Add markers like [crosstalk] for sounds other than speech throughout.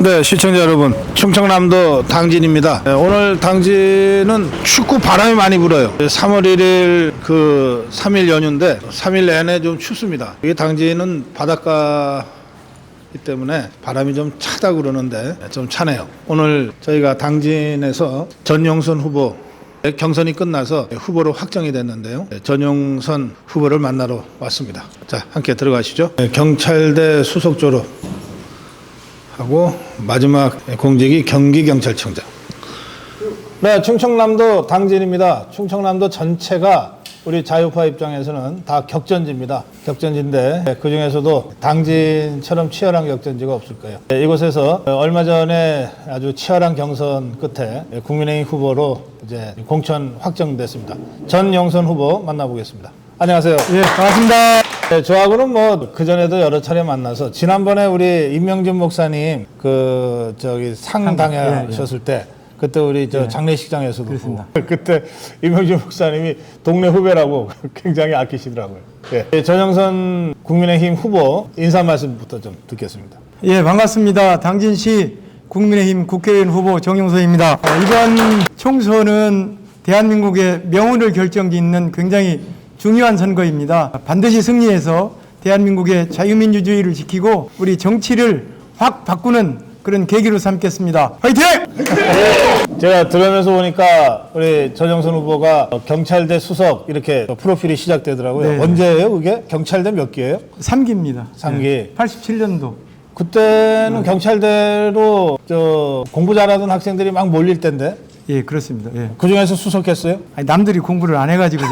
네, 시청자 여러분, 충청남도 당진입니다. 네, 오늘 당진은 춥고 바람이 많이 불어요. 3월 1일 그 3일 연휴인데 3일 내내 좀 춥습니다. 이 당진은 바닷가이기 때문에 바람이 좀 차다 그러는데 좀 차네요. 오늘 저희가 당진에서 전용선 후보 경선이 끝나서 후보로 확정이 됐는데요. 네, 전용선 후보를 만나러 왔습니다. 자, 함께 들어가시죠. 네, 경찰대 수석 졸업. 하고 마지막 공직이 경기경찰청장. 네, 충청남도 당진입니다. 충청남도 전체가 우리 자유파 입장에서는 다 격전지입니다. 격전지인데 그 중에서도 당진처럼 치열한 격전지가 없을 거예요. 네, 이곳에서 얼마 전에 아주 치열한 경선 끝에 국민의힘 후보로 이제 공천 확정됐습니다. 전 영선 후보 만나보겠습니다. 안녕하세요. 예, 반갑습니다. 네, 저하고는 뭐 그전에도 여러 차례 만나서 지난번에 우리 임명준 목사님 그 저기 상 당하셨을 때 그때 우리 저 장례식장에서도 그렇습니다. 보고 [laughs] 그때 임명준 목사님이 동네 후배라고 [laughs] 굉장히 아끼시더라고요. 예. 전영선 국민의힘 후보 인사 말씀부터 좀 듣겠습니다. 예, 반갑습니다. 당진시 국민의힘 국회의원 후보 정용서입니다. 어, 이번 총선은 대한민국의 명운을 결정짓는 굉장히 중요한 선거입니다. 반드시 승리해서 대한민국의 자유민주주의를 지키고 우리 정치를 확 바꾸는 그런 계기로 삼겠습니다. 화이팅! 제가 들으면서 보니까 우리 전영선 후보가 경찰대 수석 이렇게 프로필이 시작되더라고요. 네. 언제예요, 그게? 경찰대 몇 기예요? 3기입니다. 삼기. 87년도. 그때는 경찰대로 저 공부 잘하던 학생들이 막 몰릴 때인데 예, 그렇습니다. 예. 그 중에서 수석했어요. 아니, 남들이 공부를 안 해가지고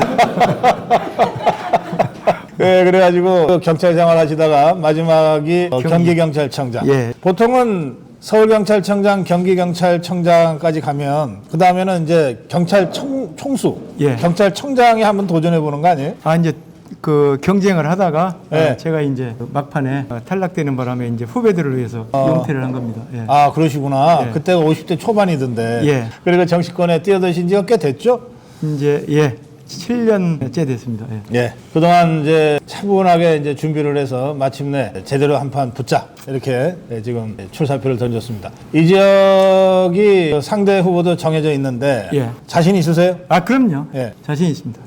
네, [laughs] 그래가지고 그 경찰 생활 하시다가 마지막이 어, 경기경찰청장. 예. 보통은 서울경찰청장, 경기경찰청장까지 가면 그 다음에는 이제 경찰청 총수, 예. 경찰청장에 한번 도전해 보는 거 아니에요? 아 이제 그 경쟁을 하다가 네. 어, 제가 이제 막판에 어, 탈락되는 바람에 이제 후배들을 위해서 용퇴를 한 겁니다. 예. 아 그러시구나. 예. 그때가 50대 초반이던데. 예. 그리고 정치권에 뛰어드신 지가 꽤 됐죠? 이제 예 7년째 됐습니다. 예. 예. 그동안 이제 차분하게 이제 준비를 해서 마침내 제대로 한 판 붙자. 이렇게 예, 지금 출사표를 던졌습니다. 이 지역이 상대 후보도 정해져 있는데 예. 자신 있으세요? 아 그럼요. 예. 자신 있습니다.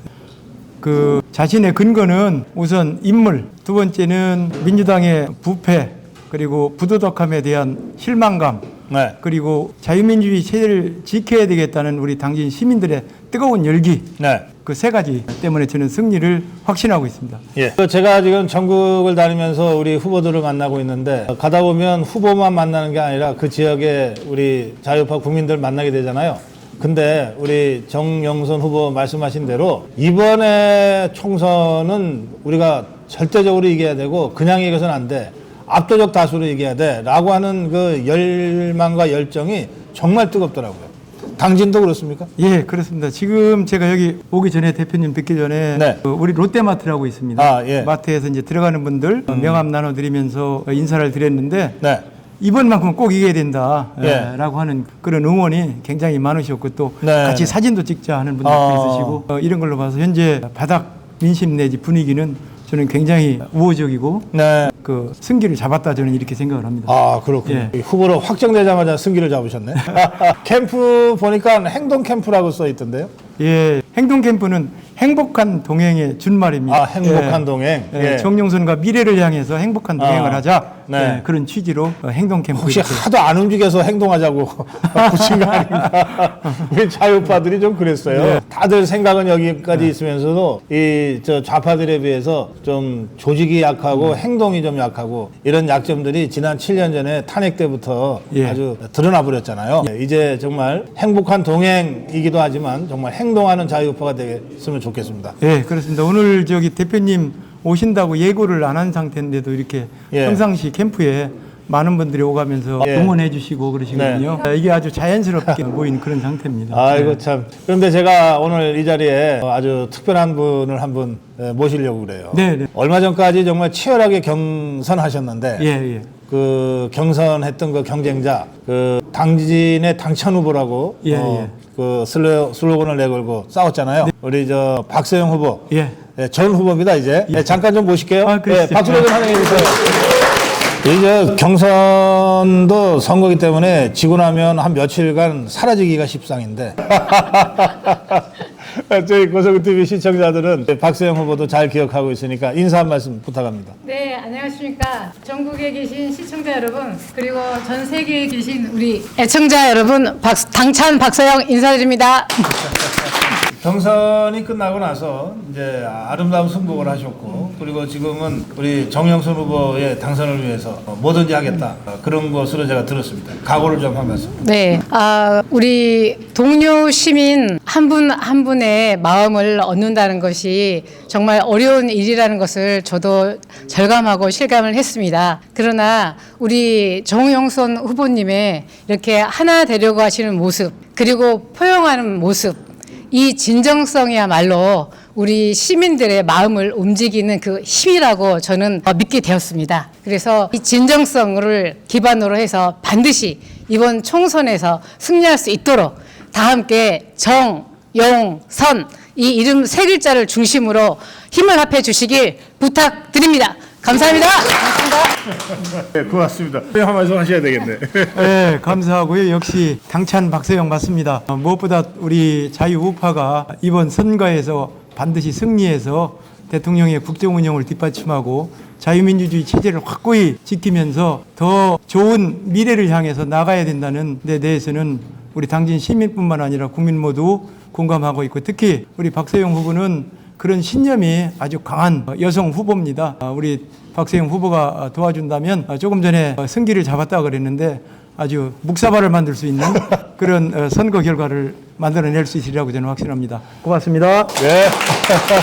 그 자신의 근거는 우선 인물, 두 번째는 민주당의 부패 그리고 부도덕함에 대한 실망감 네. 그리고 자유민주주의 체제를 지켜야 되겠다는 우리 당진 시민들의 뜨거운 열기 네. 그 세 가지 때문에 저는 승리를 확신하고 있습니다. 예. 그 제가 지금 전국을 다니면서 우리 후보들을 만나고 있는데 가다 보면 후보만 만나는 게 아니라 그 지역에 우리 자유파 국민들 만나게 되잖아요. 근데 우리 정영선 후보 말씀하신 대로 이번에 총선은 우리가 절대적으로 이겨야 되고 그냥 이겨서는 안 돼. 압도적 다수로 이겨야 돼. 라고 하는 그 열망과 열정이 정말 뜨겁더라고요. 당진도 그렇습니까? 예, 그렇습니다. 지금 제가 여기 오기 전에 대표님 뵙기 전에 네. 그 우리 롯데마트라고 있습니다. 아, 예. 마트에서 이제 들어가는 분들 명함 나눠드리면서 인사를 드렸는데 네. 이번만큼 꼭 이겨야 된다 예. 예, 라고 하는 그런 응원이 굉장히 많으셨고 또 네. 같이 사진도 찍자 하는 분들도 아. 있으시고 어, 이런 걸로 봐서 현재 바닥 민심 내지 분위기는 저는 굉장히 우호적이고 네. 그 승기를 잡았다 저는 이렇게 생각을 합니다. 아 그렇군요. 예. 이 후보로 확정되자마자 승기를 잡으셨네. [laughs] 캠프 보니까 행동 캠프라고 써 있던데요. 예, 행동 캠프는 행복한 동행의 준말입니다. 아 행복한 예. 동행. 예, 예. 정용선과 미래를 향해서 행복한 동행을 아, 하자 네. 예, 그런 취지로 어, 행동 캠프 혹시. 하도 안 움직여서 행동하자고 [laughs] 붙인 거 아닌가? 우리 자유파들이 좀 그랬어요. 네. 다들 생각은 여기까지 있으면서도 이 저 좌파들에 비해서 좀 조직이 약하고 행동이 좀 약하고 이런 약점들이 지난 7년 전에 탄핵 때부터 예. 아주 드러나 버렸잖아요. 이제 정말 행복한 동행이기도 하지만 정말 행동하는 자유파가 되겠으면 좋겠습니다. 예, 그렇습니다. 오늘 저기 대표님 오신다고 예고를 안 한 상태인데도 이렇게 예. 평상시 캠프에 많은 분들이 오가면서 예. 응원해 주시고 그러시거든요. 네. 이게 아주 자연스럽게 [laughs] 모인 그런 상태입니다. 아이고 예. 참. 그런데 제가 오늘 이 자리에 아주 특별한 분을 한 분 모시려고 그래요. 네, 네. 얼마 전까지 정말 치열하게 경선하셨는데 예, 예. 그 경선했던 그 경쟁자 그 당진의 당찬 후보라고 예, 어, 예. 그 슬로, 슬로건을 내걸고 싸웠잖아요. 우리 저 박세영 후보. 예. 예, 전 후보입니다 이제. 예, 잠깐 좀 모실게요. 아, 예, 그러시죠. 박수로 좀 환영해 주세요. 이제 경선도 선거기 때문에 지고 나면 한 며칠간 사라지기가 십상인데. [laughs] 저희 고성구 TV 시청자들은 박세영 후보도 잘 기억하고 있으니까 인사 한 말씀 부탁합니다. 네, 안녕하십니까. 전국에 계신 시청자 여러분, 그리고 전 세계에 계신 우리 애청자 여러분, 박, 당찬 박서영 인사드립니다. [laughs] 경선이 끝나고 나서 이제 아름다운 승복을 하셨고 그리고 지금은 우리 정영선 후보의 당선을 위해서 뭐든지 하겠다 그런 것으로 제가 들었습니다. 각오를 좀한 말씀. 네, 아, 우리 동료 시민 한 분 한 분의 마음을 얻는다는 것이 정말 어려운 일이라는 것을 저도 절감하고 실감을 했습니다. 그러나 우리 정영선 후보님의 이렇게 하나 되려고 하시는 모습, 그리고 포용하는 모습, 이 진정성이야말로 우리 시민들의 마음을 움직이는 그 힘이라고 저는 어, 믿게 되었습니다. 그래서 이 진정성을 기반으로 해서 반드시 이번 총선에서 승리할 수 있도록 다 함께 정, 용, 선, 이 이름 세 글자를 중심으로 힘을 합해 주시길 부탁드립니다. 감사합니다. 고맙습니다. 네, 고맙습니다. 한 말씀 하셔야 되겠네. 네, 감사하고요. 역시 당찬 박세영 맞습니다. 어, 무엇보다 우리 자유우파가 이번 선거에서 반드시 승리해서 대통령의 국정 운영을 뒷받침하고 자유민주주의 체제를 확고히 지키면서 더 좋은 미래를 향해서 나가야 된다는 데 대해서는 우리 당진 시민뿐만 아니라 국민 모두 공감하고 있고 특히 우리 박세영 후보는 그런 신념이 아주 강한 여성 후보입니다. 아, 우리 박세영 후보가 도와준다면 아, 조금 전에 승기를 잡았다 그랬는데 아주 묵사발을 만들 수 있는 [laughs] 그런 어, 선거 결과를 만들어낼 수 있으리라고 저는 확신합니다. 고맙습니다. 네.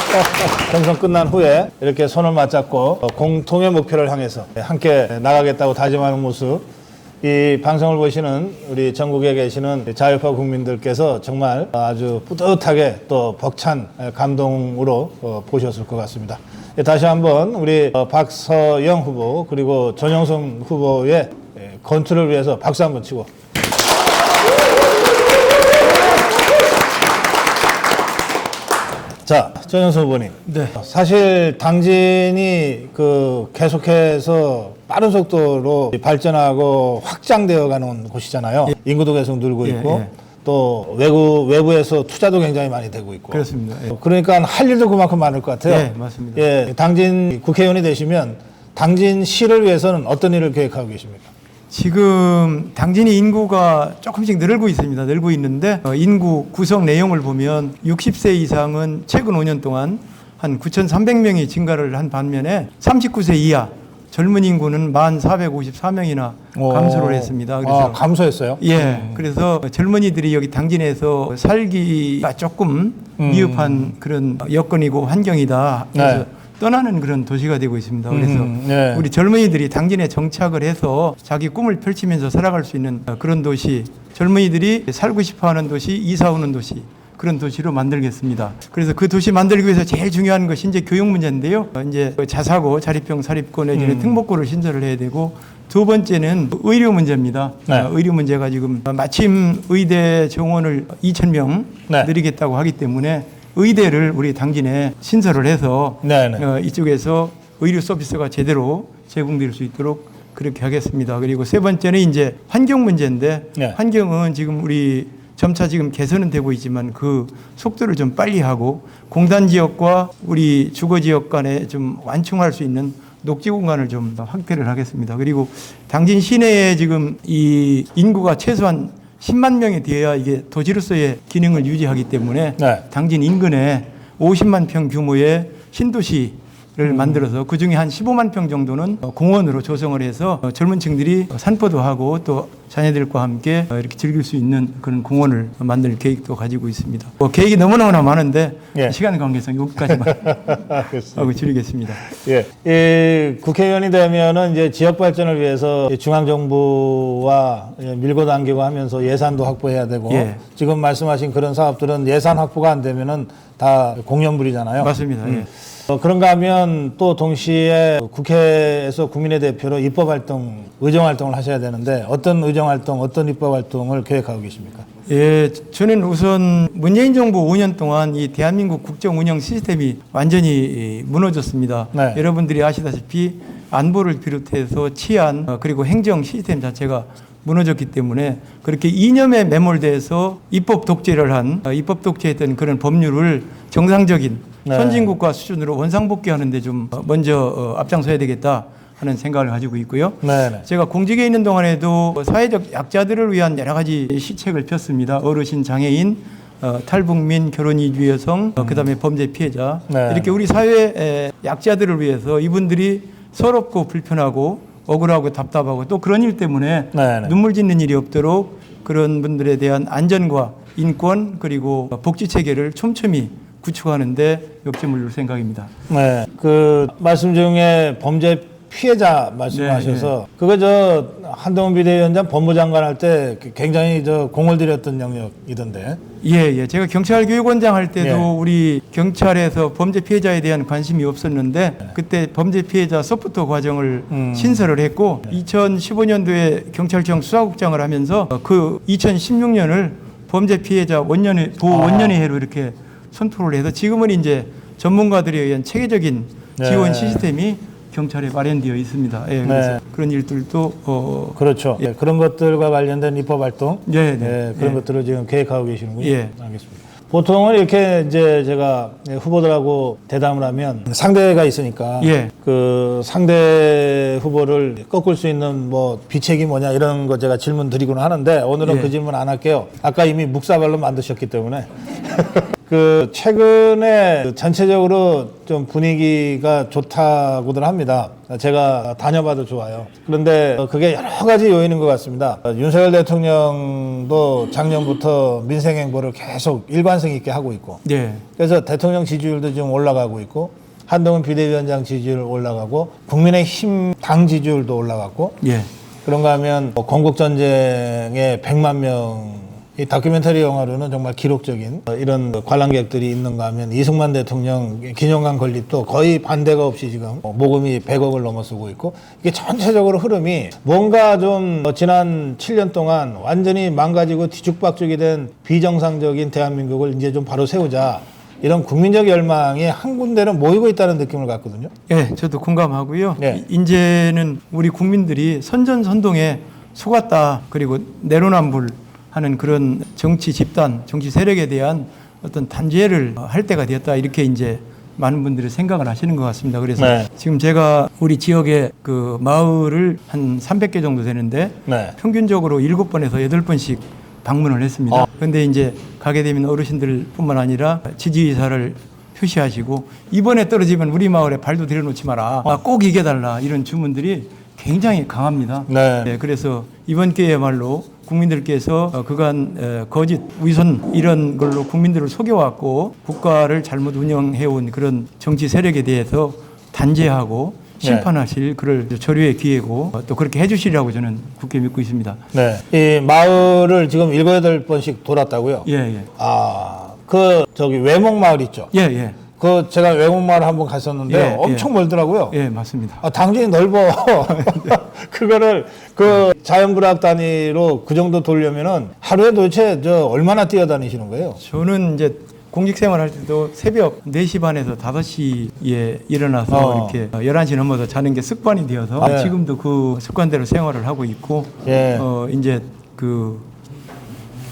[laughs] 경선 끝난 후에 이렇게 손을 맞잡고 공통의 목표를 향해서 함께 나가겠다고 다짐하는 모습. 이 방송을 보시는 우리 전국에 계시는 자유파 국민들께서 정말 아주 뿌듯하게 또 벅찬 감동으로 어, 보셨을 것 같습니다. 예, 다시 한번 우리 어, 박서영 후보 그리고 전영선 후보의 예, 건투를 위해서 박수 한번 치고 자, 전현수 후보님. 네. 사실 당진이 그 계속해서 빠른 속도로 발전하고 확장되어 가는 곳이잖아요. 인구도 계속 늘고 예, 있고 예. 또 외국 외부에서 투자도 굉장히 많이 되고 있고. 그렇습니다. 예. 그러니까 할 일도 그만큼 많을 것 같아요. 예, 맞습니다. 예, 당진 국회의원이 되시면 당진 시를 위해서는 어떤 일을 계획하고 계십니까? 지금 당진이 인구가 조금씩 늘고 있습니다. 늘고 있는데 어, 인구 구성 내용을 보면 60세 이상은 최근 5년 동안 한 9,300명이 증가를 한 반면에 39세 이하 젊은 인구는 1,454명이나 감소를 했습니다. 아, 감소했어요? 예, 그래서 젊은이들이 여기 당진에서 살기가 조금 미흡한 그런 여건이고 환경이다. 그래서 네. 떠나는 그런 도시가 되고 있습니다. 그래서 음, 네. 우리 젊은이들이 당진에 정착을 해서 자기 꿈을 펼치면서 살아갈 수 있는 그런 도시, 젊은이들이 살고 싶어 하는 도시, 이사 오는 도시. 그런 도시로 만들겠습니다. 그래서 그 도시 만들기 위해서 제일 중요한 것이 이제 교육 문제인데요. 어, 이제 자사고, 자립형, 사립고 내지는 음. 특목고를 신설을 해야 되고 두 번째는 의료 문제입니다. 네. 어, 의료 문제가 지금 마침 의대 정원을 2천 명 네. 늘리겠다고 하기 때문에 의대를 우리 당진에 신설을 해서 네, 네. 어, 이쪽에서 의료 서비스가 제대로 제공될 수 있도록 그렇게 하겠습니다. 그리고 세 번째는 이제 환경 문제인데 네. 환경은 지금 우리 점차 지금 개선은 되고 있지만 그 속도를 좀 빨리 하고 공단 지역과 우리 주거 지역 간에 좀 완충할 수 있는 녹지 공간을 좀더 확대를 하겠습니다. 그리고 당진 시내에 지금 이 인구가 최소한 10만 명이 되어야 이게 도시로서의 기능을 유지하기 때문에 네. 당진 인근에 50만 평 규모의 신도시 를 만들어서 그 중에 한 15만 평 정도는 어, 공원으로 조성을 해서 어, 젊은 층들이 산보도 하고 또 자녀들과 함께 어, 이렇게 즐길 수 있는 그런 공원을 만들 계획도 가지고 있습니다. 뭐 계획이 너무너무나 많은데 예. 시간 관계상 여기까지만 [laughs] 하고 줄이겠습니다. 예. 이 국회의원이 되면은 이제 지역 발전을 위해서 중앙 정부와 예, 밀고 당기고 하면서 예산도 확보해야 되고 예. 지금 말씀하신 그런 사업들은 예산 확보가 안 되면은 다 공연불이잖아요. 맞습니다. 예. 어, 그런가 하면 또 동시에 국회에서 국민의 대표로 입법 활동, 의정 활동을 하셔야 되는데 어떤 의정 활동, 어떤 입법 활동을 계획하고 계십니까? 예, 저는 우선 문재인 정부 5년 동안 이 대한민국 국정 운영 시스템이 완전히 무너졌습니다. 네. 여러분들이 아시다시피 안보를 비롯해서 치안 어, 그리고 행정 시스템 자체가 무너졌기 때문에 그렇게 이념에 매몰돼서 입법 독재를 한 어, 입법 독재했던 그런 법률을 정상적인 네. 선진국가 수준으로 원상복귀하는 데 좀 먼저 어, 앞장서야 되겠다 하는 생각을 가지고 있고요. 네네. 제가 공직에 있는 동안에도 사회적 약자들을 위한 여러 가지 시책을 폈습니다. 어르신, 장애인, 어, 탈북민, 결혼 이주 여성, 어, 그다음에 범죄 피해자 네. 이렇게 우리 사회 약자들을 위해서 이분들이 서럽고 불편하고 억울하고 답답하고 또 그런 일 때문에 네, 네. 눈물 짓는 일이 없도록 그런 분들에 대한 안전과 인권 그리고 복지 체계를 촘촘히 구축하는데 역점을 둘 생각입니다. 네. 그 말씀 중에 범죄 피해자 말씀하셔서 그거 저 한동훈 비대위원장 법무장관 할 때 굉장히 저 공을 들였던 영역이던데. 예, 예. 제가 경찰 교육원장 할 때도 예. 우리 경찰에서 범죄 피해자에 대한 관심이 없었는데 그때 범죄 피해자 소프트 과정을 음. 신설을 했고 2015년도에 경찰청 수사국장을 하면서 그 2016년을 범죄 피해자 원년회 보호 아. 원년회로 이렇게 선포를 해서 지금은 이제 전문가들에 의한 체계적인 네. 지원 시스템이 경찰에 마련되어 있습니다. 예, 그래서 네. 그런 일들도 어, 그렇죠. 예, 그런 것들과 관련된 입법 활동, 예, 네. 예, 그런 예. 것들을 지금 계획하고 계시는군요. 예. 알겠습니다. 보통은 이렇게 이제 제가 후보들하고 대담을 하면 상대가 있으니까 예. 그 상대 후보를 꺾을 수 있는 뭐 비책이 뭐냐 이런 거 제가 질문 드리곤 하는데 오늘은 예. 그 질문 안 할게요. 아까 이미 묵사발로 만드셨기 때문에 그 최근에 그 전체적으로 좀 분위기가 좋다고들 합니다. 제가 다녀봐도 좋아요. 그런데 그게 여러 가지 요인인 것 같습니다. 윤석열 대통령도 작년부터 민생 행보를 계속 일관성 있게 하고 있고, 예. 그래서 대통령 지지율도 지금 올라가고 있고, 한동훈 비대위원장 지지율 올라가고, 국민의힘 당 지지율도 올라갔고, 예. 그런가 하면 뭐 건국 전쟁에 100만 명, 이 다큐멘터리 영화로는 정말 기록적인 이런 관람객들이 있는가 하면 이승만 대통령 기념관 건립도 거의 반대가 없이 지금 모금이 100억을 넘어서고 있고 이게 전체적으로 흐름이 뭔가 좀 지난 7년 동안 완전히 망가지고 뒤죽박죽이 된 비정상적인 대한민국을 이제 좀 바로 세우자 이런 국민적 열망이 한 군데는 모이고 있다는 느낌을 갖거든요. 예, 저도 공감하고요. 네. 이- 이제는 우리 국민들이 선전선동에 속았다. 그리고 내로남불 하는 그런 정치 집단, 정치 세력에 대한 어떤 단죄를 할 때가 되었다. 이렇게 이제 많은 분들이 생각을 하시는 것 같습니다. 그래서 네. 지금 제가 우리 지역의 그 마을을 한 300개 정도 되는데 네. 평균적으로 7번에서 8번씩 방문을 했습니다. 어. 그런데 이제 가게 되면 어르신들뿐만 아니라 지지 의사를 표시하시고 이번에 떨어지면 우리 마을에 발도 들여놓지 마라. 아, 꼭 이겨달라. 이런 주문들이 굉장히 강합니다. 네. 그래서 이번 기회야말로 국민들께서 어, 그간 에, 거짓, 위선 이런 걸로 국민들을 속여왔고 국가를 잘못 운영해온 그런 정치 세력에 대해서 단죄하고 네. 심판하실 그럴 조류의 기회고 어, 또 그렇게 해주시리라고 저는 굳게 믿고 있습니다. 네. 이 마을을 지금 일곱 여덟 번씩 돌았다고요? 예, 예. 아, 그 저기 외목 마을 있죠. 예, 예. 그 제가 외목 마을 한번 갔었는데 예, 엄청 멀더라고요. 예, 맞습니다. 아, 당진이 넓어. [laughs] [laughs] 그거를 그 자연부락 단위로 그 정도 돌려면은 하루에 도대체 저 얼마나 뛰어다니시는 거예요? 저는 이제 공직 생활할 때도 새벽 4시 반에서 5시에 일어나서 어. 이렇게 11시 넘어서 자는 게 습관이 되어서 네. 지금도 그 습관대로 생활을 하고 있고 예. 어 이제 그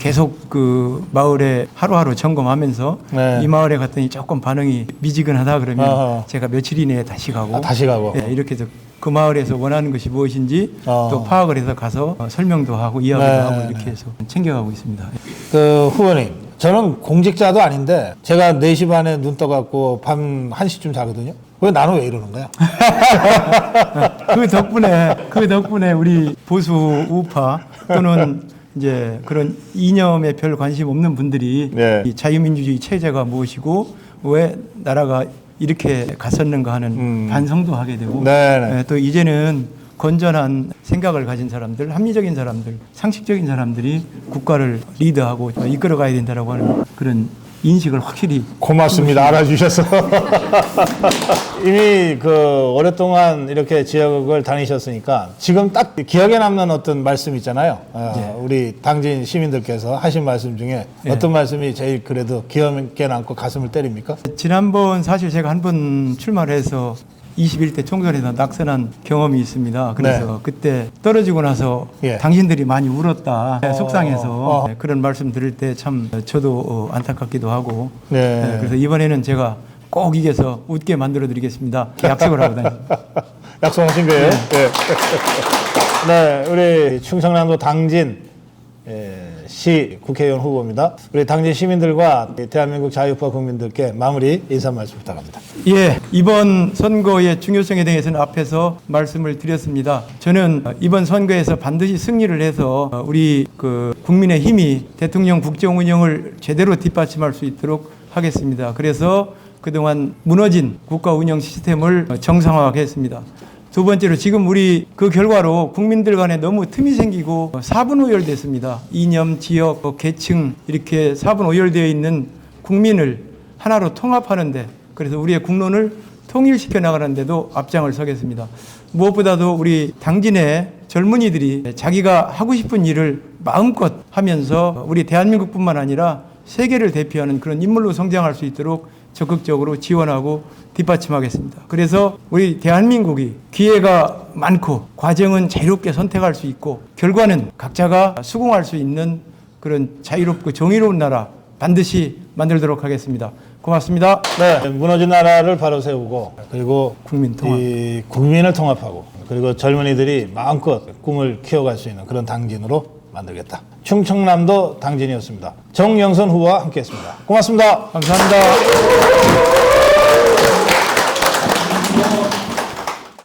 계속 그 마을에 하루하루 점검하면서 네. 이 마을에 갔더니 조금 반응이 미지근하다 그러면 어허. 제가 며칠 이내에 다시 가고 아, 다시 가고. 예, 이렇게 해서 그 마을에서 원하는 것이 무엇인지 어. 또 파악을 해서 가서 어, 설명도 하고 이야기도 네, 하고 이렇게 해서 챙겨가고 있습니다. 그 후보님, 저는 공직자도 아닌데 제가 4시 반에 눈 떠갖고 밤 1시쯤 자거든요. 왜 나는 왜 이러는 거야? [laughs] 그 덕분에 그 덕분에 우리 보수 우파 또는 이제 그런 이념에 별 관심 없는 분들이 네. 이 자유민주주의 체제가 무엇이고 왜 나라가 이렇게 갔었는가 하는 음. 반성도 하게 되고 네네. 예, 또 이제는 건전한 생각을 가진 사람들, 합리적인 사람들, 상식적인 사람들이 국가를 리드하고 이끌어가야 된다라고 하는 그런 인식을 확실히 고맙습니다. 알아주셔서. [laughs] 이미 그 오랫동안 이렇게 지역을 다니셨으니까 지금 딱 기억에 남는 어떤 말씀 있잖아요. 어, 우리 당진 시민들께서 하신 말씀 중에 어떤 말씀이 제일 그래도 기억에 남고 가슴을 때립니까? 지난번 사실 제가 한 번 출마를 해서 21대 총선에서 낙선한 경험이 있습니다. 그래서 네. 그때 떨어지고 나서 예. 당신들이 많이 울었다. 어, 속상해서 어. 네, 그런 말씀 들을 때참 저도 어, 안타깝기도 하고 네. 네, 그래서 이번에는 제가 꼭 이겨서 웃게 만들어 드리겠습니다. 약속을 하고 다녔습니다. [laughs] 약속하신 거예요? 네. [laughs] 네, 우리 충청남도 당진 예, 시 국회의원 후보입니다. 우리 당진 시민들과 대한민국 자유파 국민들께 마무리 인사 말씀 부탁합니다. 예, 이번 선거의 중요성에 대해서는 앞에서 말씀을 드렸습니다. 저는 이번 선거에서 반드시 승리를 해서 우리 그 국민의 힘이 대통령 국정 운영을 제대로 뒷받침할 수 있도록 하겠습니다. 그래서 그동안 무너진 국가 운영 시스템을 정상화하겠습니다. 두 번째로 지금 우리 그 결과로 국민들 간에 너무 틈이 생기고 사분 오열됐습니다. 이념, 지역, 뭐 계층 이렇게 사분 오열되어 있는 국민을 하나로 통합하는데 그래서 우리의 국론을 통일시켜 나가는데도 앞장을 서겠습니다. 무엇보다도 우리 당진의 젊은이들이 자기가 하고 싶은 일을 마음껏 하면서 우리 대한민국뿐만 아니라 세계를 대표하는 그런 인물로 성장할 수 있도록 적극적으로 지원하고 뒷받침하겠습니다. 그래서 우리 대한민국이 기회가 많고 과정은 자유롭게 선택할 수 있고 결과는 각자가 수긍할 수 있는 그런 자유롭고 정의로운 나라 반드시 만들도록 하겠습니다. 고맙습니다. 네, 무너진 나라를 바로 세우고 그리고 국민 통합. 이 국민을 통합하고 그리고 젊은이들이 마음껏 꿈을 키워갈 수 있는 그런 당진으로 만들겠다. 충청남도 당진이었습니다. 정영선 후보와 함께했습니다. 고맙습니다. 감사합니다.